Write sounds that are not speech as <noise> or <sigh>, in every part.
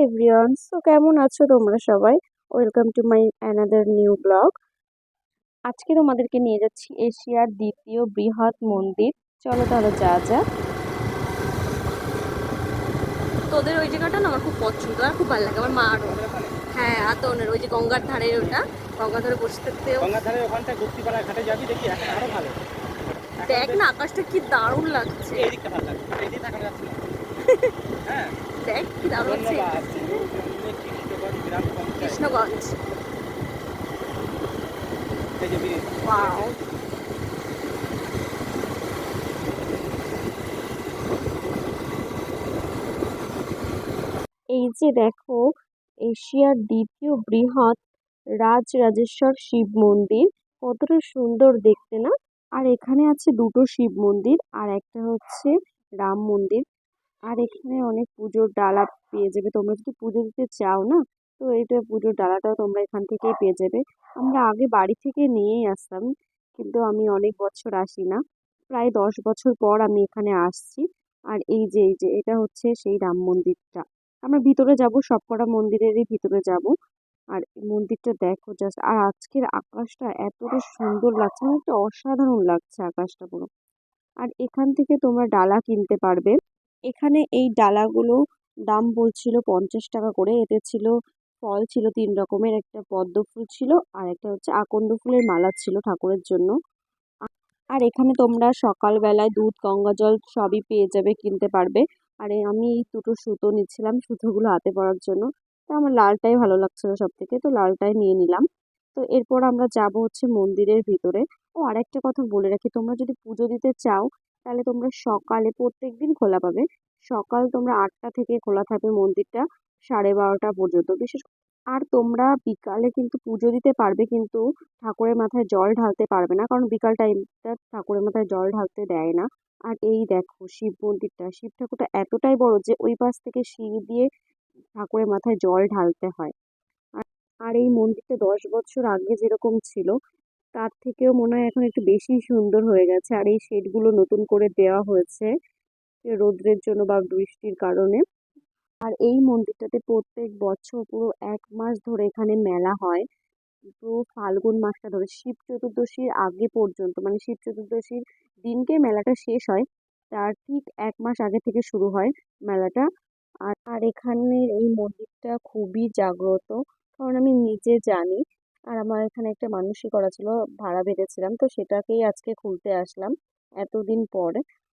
Everyone so কেমন আছো তোমরা সবাই? Welcome to my another new blog আজকে তোমাদেরকে নিয়ে যাচ্ছি এশিয়ার দ্বিতীয় বৃহৎ মন্দির। চলো তাহলে যা যা তোদের ওই জায়গাটা না আমার খুব পছন্দ আর খুব ভালো লাগে। আমার মা আরও হ্যাঁ আর আতনের ওই যে গঙ্গার ধারে ওটা। গঙ্গার ধারে বসে থাকতেও গঙ্গার ধারে ওখানটা গুপ্তিপাড়া ঘাটে যাবি দেখি এখন আরও ভালো। দেখ না আকাশটা কি দারুণ লাগছে। ভালো লাগছে। তাকানো যাচ্ছে <laughs> হ্যাঁ। এই যে দেখো, এশিয়ার দ্বিতীয় বৃহৎ রাজরাজেশ্বর শিব মন্দির। কতটা সুন্দর দেখতে না? আর এখানে আছে দুটো শিব মন্দির, আর একটা হচ্ছে রাম মন্দির। আর এখানে অনেক পুজোর ডালা পেয়ে যাবে। তোমরা যদি পুজো দিতে চাও না, তো এইটা পুজোর ডালাটাও তোমরা এখান থেকেই পেয়ে যাবে। আমরা আগে বাড়ি থেকে নিয়েই আসতাম, কিন্তু আমি অনেক বছর আসি না। প্রায় দশ বছর পর আমি এখানে আসছি। আর এই যে এই যে, এটা হচ্ছে সেই রাম মন্দিরটা। আমরা ভিতরে যাব, সবকটা মন্দিরেরই ভিতরে যাব। আর মন্দিরটা দেখো জাস্ট আর আজকের আকাশটা এতটা সুন্দর লাগছে মানে একটা অসাধারণ লাগছে আকাশটা পুরো। আর এখান থেকে তোমরা ডালা কিনতে পারবে। এখানে এই ডালাগুলো দাম বলছিল পঞ্চাশ টাকা করে। এতে ছিল ফল ছিল তিন রকমের, একটা পদ্ম ফুল ছিল আর একটা হচ্ছে আকন্দ ফুলের মালা ছিল ঠাকুরের জন্য। আর এখানে তোমরা সকালবেলায় দুধ, গঙ্গা জল সবই পেয়ে যাবে, কিনতে পারবে। আর আমি এই দুটো সুতো নিচ্ছিলাম সুতোগুলো হাতে পরার জন্য। তো আমার লালটাই ভালো লাগছিল সব থেকে তো লালটাই নিয়ে নিলাম। তো এরপর আমরা যাব হচ্ছে মন্দিরের ভিতরে। ও আরেকটা কথা বলে রাখি, তোমরা যদি পুজো দিতে চাও তাহলে তোমরা সকালে প্রত্যেক দিন খোলা পাবে। সকাল তোমরা আটটা থেকে খোলা থাকবে মন্দিরটা সাড়ে বারোটা পর্যন্ত। বিশেষ আর তোমরা বিকালে কিন্তু পুজো দিতে পারবে কিন্তু ঠাকুরের মাথায় জল ঢালতে পারবে না, কারণ বিকাল টাইমটা ঠাকুরের মাথায় জল ঢালতে দেয় না। আর এই দেখো শিব মন্দিরটা, শিব ঠাকুরটা এতটাই বড় যে ওই পাশ থেকে সিঁড়ি দিয়ে ঠাকুরের মাথায় জল ঢালতে হয়। আর এই মন্দিরটা দশ বছর আগে যেরকম ছিল তার থেকেও মনে হয় এখন একটু বেশি সুন্দর হয়ে গেছে। আর এই শেডগুলো নতুন করে দেওয়া হয়েছে রোদ্রের জন্য বা বৃষ্টির কারণে। আর এই মন্দিরটাতে প্রত্যেক বছর পুরো এক মাস ধরে এখানে মেলা হয়। পুরো ফাল্গুন মাসটা ধরে শিব চতুর্দশীর আগে পর্যন্ত মানে শিব চতুর্দশীর দিনকে মেলাটা শেষ হয়, তার ঠিক এক মাস আগে থেকে শুরু হয় মেলাটা। আর আর এখানের এই মন্দিরটা খুবই জাগ্রত, কারণ আমি নিজে জানি আর আমার এখানে একটা মানুষই করা ছিল, ভাড়া বেঁধেছিলাম। তো সেটাকেই আজকে খুলতে আসলাম এতদিন পর।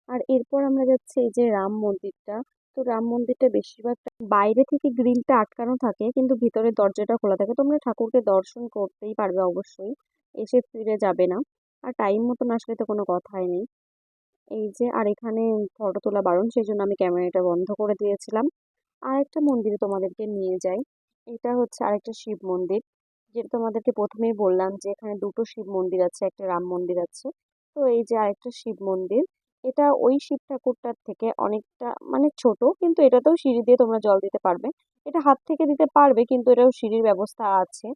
আর এরপর আমরা যাচ্ছি এই যে রাম মন্দিরটা। তো রাম মন্দিরটা বেশিরভাগ বাইরে থেকে গ্রিলটা আটকানো থাকে, কিন্তু ভিতরের দরজাটা খোলা থাকে। তোমরা ঠাকুরকে দর্শন করতেই পারবে অবশ্যই, এসে ফিরে যাবে না। আর টাইম মতন আসলে তো কোনো কথাই নেই। এই যে আর এখানে ফটো তোলা বারণ সেই জন্য আমি ক্যামেরাটা বন্ধ করে দিয়েছিলাম। আর একটা মন্দিরে তোমাদেরকে নিয়ে যাই। এটা হচ্ছে আরেকটা শিব মন্দির। যেটা তোমাদেরকে প্রথমেই বললাম যে এখানে দুটো শিব মন্দির আছে, একটা রাম মন্দির আছে। তো এই যে আরেকটা শিব মন্দির, এটা ওই শিব ঠাকুরটার থেকে অনেকটা মানে ছোট, কিন্তু এটাতেও সিঁড়ি দিয়ে তোমরা জল দিতে পারবে। এটা হাত থেকে দিতে পারবে, কিন্তু এটাও সিঁড়ির ব্যবস্থা আছে।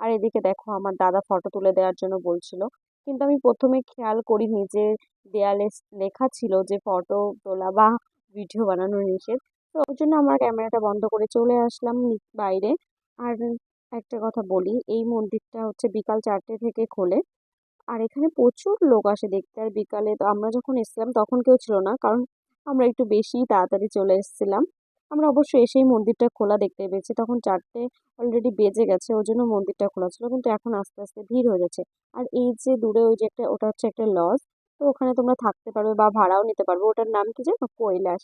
আর এদিকে দেখো, আমার দাদা ফটো তুলে দেওয়ার জন্য বলছিল। কিন্তু আমি প্রথমে খেয়াল করিনি যে দেয়ালে লেখা ছিল যে ফটো তোলা বা ভিডিও বানানো নিষেধ। তো ওই জন্য আমার ক্যামেরাটা বন্ধ করে চলে আসলাম বাইরে। আর একটা কথা বলি, এই মন্দিরটা হচ্ছে বিকাল চারটে থেকে খোলে। আর এখানে প্রচুর লোক আসে দেখতে। আর বিকালে তো আমরা যখন এসেছিলাম তখন কেউ ছিল না, কারণ আমরা একটু বেশি তাড়াতাড়ি চলে এসেছিলাম। আমরা অবশ্য এসেই মন্দিরটা খোলা দেখতে পেয়েছি। তখন চারটে অলরেডি বেজে গেছে, ওই জন্য মন্দিরটা খোলা ছিল, কিন্তু এখন আস্তে আস্তে ভিড় হয়ে যাচ্ছে। আর এই যে দূরে ওই যে একটা, ওটা হচ্ছে একটা লজ তো ওখানে তোমরা থাকতে পারবে বা ভাড়াও নিতে পারবে। ওটার নাম কি জানো কৈলাস।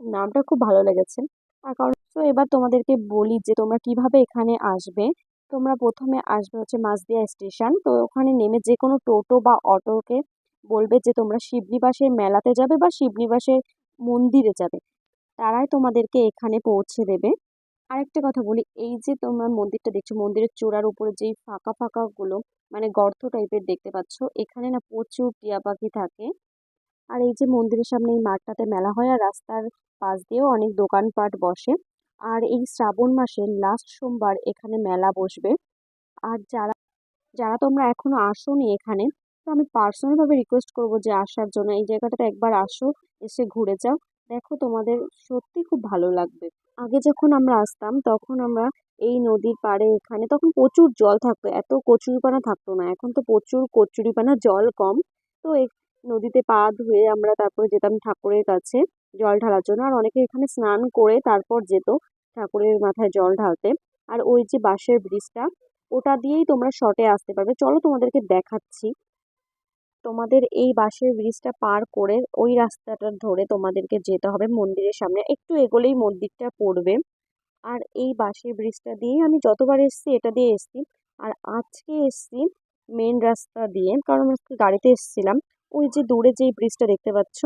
নামটা খুব ভালো লেগেছে। কারণ তো এবার তোমাদেরকে বলি যে তোমরা কীভাবে এখানে আসবে। তোমরা প্রথমে আসবে হচ্ছে মাঝদিয়া স্টেশন। তো ওখানে নেমে যে কোনো টোটো বা অটোকে বলবে যে তোমরা শিবনিবাসের মেলাতে যাবে বা শিবনিবাসের মন্দিরে যাবে। তারাই তোমাদেরকে এখানে পৌঁছে দেবে। আরেকটা কথা বলি, এই যে তোমরা মন্দিরটা দেখছ, মন্দিরের চূড়ার উপরে যেই ফাঁকা ফাঁকাগুলো মানে গর্ত টাইপের দেখতে পাচ্ছ, এখানে না প্রচুর টিয়া পাখি থাকে। আর এই যে মন্দিরের সামনে এই মাঠটাতে মেলা হয় আর রাস্তার পাশ দিয়েও অনেক দোকানপাট বসে। আর এই শ্রাবণ মাসের লাস্ট সোমবার এখানে মেলা বসবে। আর যারা যারা তোমরা এখনও আসোনি এখানে, তো আমি পার্সোনালভাবে রিকোয়েস্ট করব যে আসার জন্য, এই জায়গাটাতে একবার আসো, এসে ঘুরে যাও। দেখো তোমাদের সত্যি খুব ভালো লাগবে। আগে যখন আমরা আসতাম, তখন আমরা এই নদীর পাড়ে এখানে, তখন প্রচুর জল থাকতো। এত কচুরিপানা থাকতো না, এখন তো প্রচুর কচুরিপানা জল কম। তো এই নদীতে পা ধুয়ে আমরা তারপরে যেতাম ঠাকুরের কাছে জল ঢালার জন্য। আর অনেকে এখানে স্নান করে তারপর যেত ঠাকুরের মাথায় জল ঢালতে। আর ওই যে বাঁশের ব্রিজটা, ওটা দিয়েই তোমরা শটে আসতে পারবে। চলো তোমাদেরকে দেখাচ্ছি। তোমাদের এই বাঁশের ব্রিজটা পার করে ওই রাস্তাটা ধরে তোমাদেরকে যেতে হবে মন্দিরের সামনে। একটু এগোলেই মন্দিরটা পড়বে। আর এই বাঁশের ব্রিজটা দিয়েই আমি যতবার এসেছি এটা দিয়ে এসেছি। আর আজকে এসছি মেন রাস্তা দিয়ে, কারণ আজকে গাড়িতে এসেছিলাম। ওই যে দূরে যে ব্রিজটা দেখতে পাচ্ছ,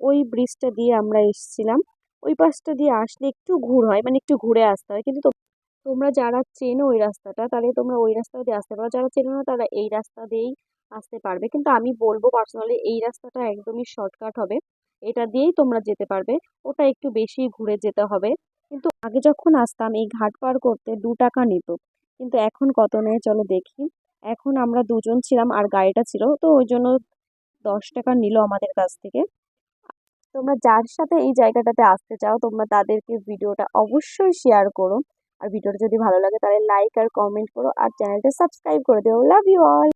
ওই ব্রিজটা দিয়ে আমরা এসেছিলাম। ওই পাশটা দিয়ে আসলে একটু ঘুর হয় মানে একটু ঘুরে আসতে হয়। কিন্তু তোমরা যারা চেনো ওই রাস্তাটা, তাহলে তোমরা ওই রাস্তা দিয়ে আসতে পারো। যারা চেনো না, তারা এই রাস্তা দিয়েই আসতে পারবে। কিন্তু আমি বলব পার্সোনালি এই রাস্তাটা একদমই শর্টকাট হবে। এটা দিয়েই তোমরা যেতে পারবে। ওটা একটু বেশি ঘুরে যেতে হবে। কিন্তু আগে যখন আসতাম, এই ঘাট পার করতে দু টাকা নিত। কিন্তু এখন কত নেয়, চলো দেখি। এখন আমরা দুজন ছিলাম আর গাড়িটা ছিল। তো ওই জন্য দশ টাকা নিল আমাদের কাছ থেকে। তোমরা যার সাথে এই জায়গাটাতে আসতে চাও, তোমরা তাদেরকে ভিডিওটা অবশ্যই শেয়ার করো। আর ভিডিওটা যদি ভালো লাগে তাহলে লাইক আর কমেন্ট করো। আর চ্যানেলটা সাবস্ক্রাইব করে দেবো লাভ ইউ অল